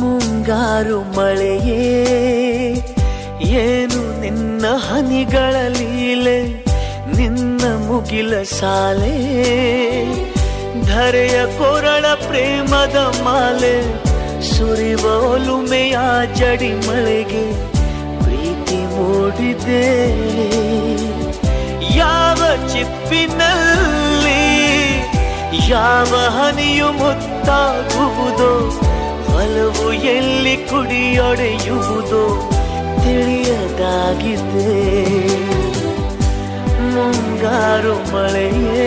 ಮುಂಗಾರು ಮಳೆಯೇ ಏನು ನಿನ್ನ ಹನಿಗಳ ಲೀಲೆ? ಮುಗಿಲ ಸಾಲೆ ಧರೆಯ ಕೊರಳ ಪ್ರೇಮದ ಮಾಲೆ, ಸುರಿವ ಒಲುಮೆಯ ಜಡಿ ಮಳೆಗೆ ಪ್ರೀತಿ ಮೂಡಿದೆ. ಯಾವ ಚಿಪ್ಪಿನಲ್ಲಿ, ಯಾವ ಹನಿಯು ಮುತ್ತಾಗುವುದೋ, ಒಲವು ಎಲ್ಲಿ ಕುಡಿಯೊಡೆಯುವುದೋ ತಿಳಿಯದಾಗಿದೆ. ಮುಂಗಾರು ಮಳೆಯೇ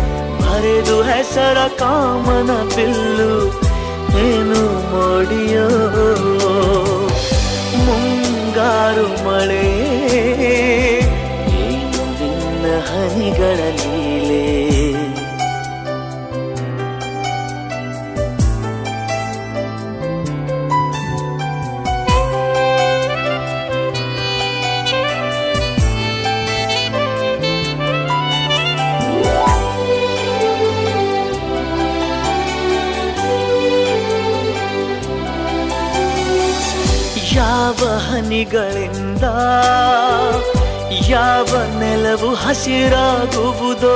ಹರಿದು ಹೆಸರ ಕಾಮನ ಬಿಲ್ಲು ಏನು ಮೋಡಿಯೋ ಮುಂಗಾರು ಮಳೆ ಯಾವ ಹನಿಗಳಿಂದ ಯಾವ ನೆಲವು ಹಸಿರಾಗುವುದೋ,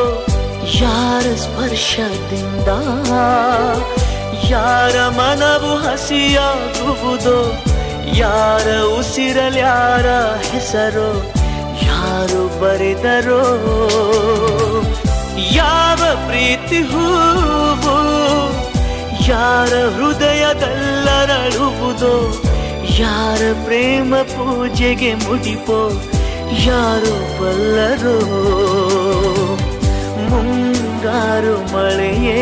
ಯಾರ ಸ್ಪರ್ಶದಿಂದ, ಯಾರ ಮನವು ಹಸಿಯಾಗುವುದೋ, ಯಾರ ಉಸಿರಲ್ಯಾರ ಹೆಸರು, ಯಾರು ಬರೆದರೋ, ಯಾವ ಪ್ರೀತಿ ಹೂವು, ಯಾರ ಹೃದಯದಲ್ಲರಳುವುದೋ ಯಾರ ಪ್ರೇಮ ಪೂಜೆಗೆ ಮುಡಿಪೋ ಯಾರು ಬಲ್ಲರೋ? ಮುಂಗಾರು ಮಳೆಯೇ